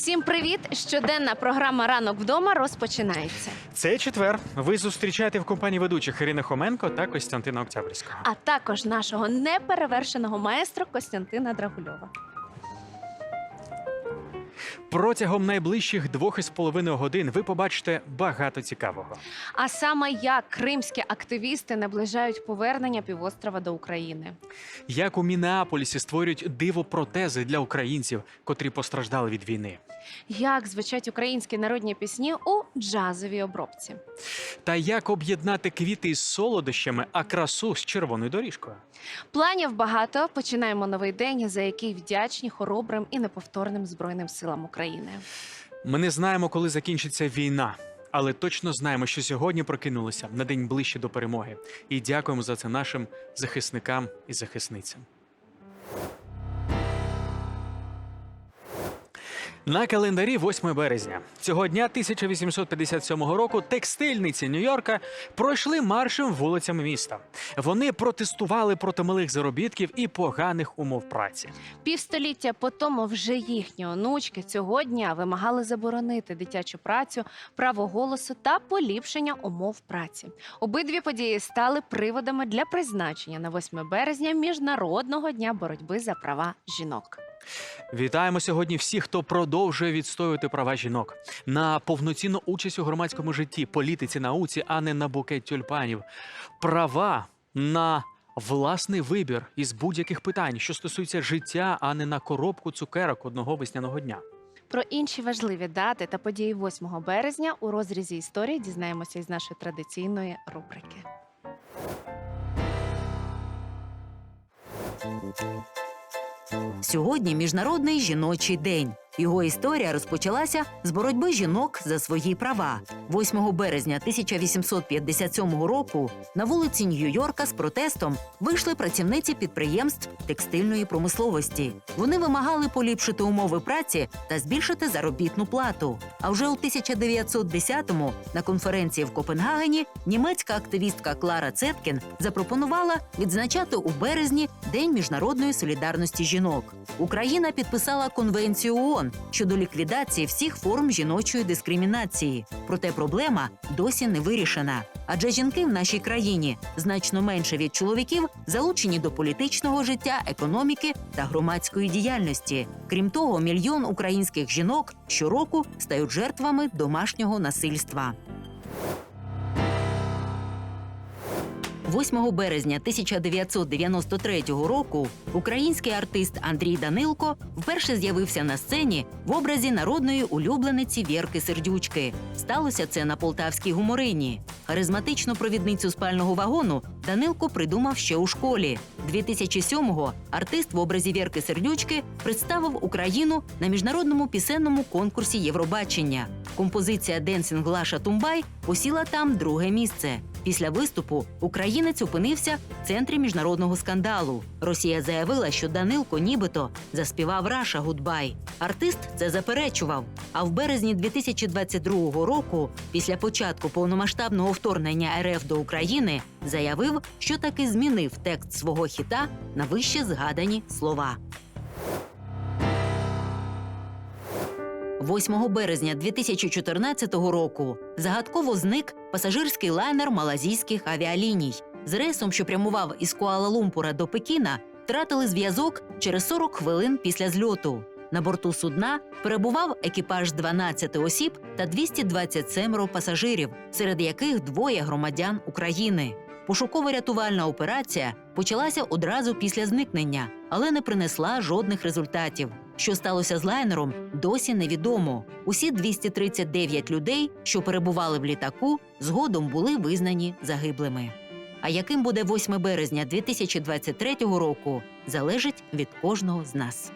Всім привіт! Щоденна програма Ранок вдома розпочинається. Це четвер. Ви зустрічаєте в компанії ведучих Ірини Хоменко та Костянтина Октябрьського. А також нашого неперевершеного маестро Костянтина Драгульова. Протягом найближчих двох із половиною годин ви побачите багато цікавого. А саме як кримські активісти наближають повернення півострова до України. Як у Мінеаполісі створюють диво-протези для українців, котрі постраждали від війни. Як звучать українські народні пісні у джазовій обробці. Та як об'єднати квіти із солодощами, а красу з червоною доріжкою. Планів багато. Починаємо новий день, за який вдячні хоробрим і неповторним збройним силам України. Ми не знаємо, коли закінчиться війна, але точно знаємо, що сьогодні прокинулися на день ближче до перемоги. І дякуємо за це нашим захисникам і захисницям. На календарі 8 березня цього дня 1857 року текстильниці Нью-Йорка пройшли маршем вулицями міста. Вони протестували проти малих заробітків і поганих умов праці. Півстоліття по тому вже їхні онучки цього дня вимагали заборонити дитячу працю, право голосу та поліпшення умов праці. Обидві події стали приводами для призначення на 8 березня міжнародного дня боротьби за права жінок. Вітаємо сьогодні всіх, хто продовжує відстоювати права жінок на повноцінну участь у громадському житті, політиці, науці, а не на букет тюльпанів. Права на власний вибір із будь-яких питань, що стосуються життя, а не на коробку цукерок одного весняного дня. Про інші важливі дати та події 8 березня у розрізі історії дізнаємося із нашої традиційної рубрики. Сьогодні міжнародний жіночий день. Його історія розпочалася з боротьби жінок за свої права. 8 березня 1857 року на вулиці Нью-Йорка з протестом вийшли працівниці підприємств текстильної промисловості. Вони вимагали поліпшити умови праці та збільшити заробітну плату. А вже у 1910-му на конференції в Копенгагені німецька активістка Клара Цеткін запропонувала відзначати у березні День міжнародної солідарності жінок. Україна підписала конвенцію ООН щодо ліквідації всіх форм жіночої дискримінації. Проте проблема досі не вирішена. Адже жінки в нашій країні значно менше від чоловіків залучені до політичного життя, економіки та громадської діяльності. Крім того, мільйон українських жінок щороку стають жертвами домашнього насильства. 8 березня 1993 року український артист Андрій Данилко вперше з'явився на сцені в образі народної улюблениці Вірки Сердючки. Сталося це на полтавській гуморині. Харизматичну провідницю спального вагону Данилко придумав ще у школі. 2007-го артист в образі Вірки Сердючки представив Україну на міжнародному пісенному конкурсі Євробачення. Композиція Денсінг Глаша Тумбай посіла там друге місце. Після виступу українець опинився в центрі міжнародного скандалу. Росія заявила, що Данилко нібито заспівав Раша Гудбай. Артист це заперечував. А в березні 2022 року, після початку повномасштабного вторгнення РФ до України, заявив, що таки змінив текст свого хіта на вище згадані слова. 8 березня 2014 року загадково зник пасажирський лайнер малазійських авіаліній. З рейсом, що прямував із Куала-Лумпура до Пекіна, втратили зв'язок через 40 хвилин після зльоту. На борту судна перебував екіпаж 12 осіб та 227 пасажирів, серед яких двоє громадян України. Пошуково-рятувальна операція почалася одразу після зникнення, але не принесла жодних результатів. Що сталося з лайнером, досі невідомо. Усі 239 людей, що перебували в літаку, згодом були визнані загиблими. А яким буде 8 березня 2023 року, залежить від кожного з нас.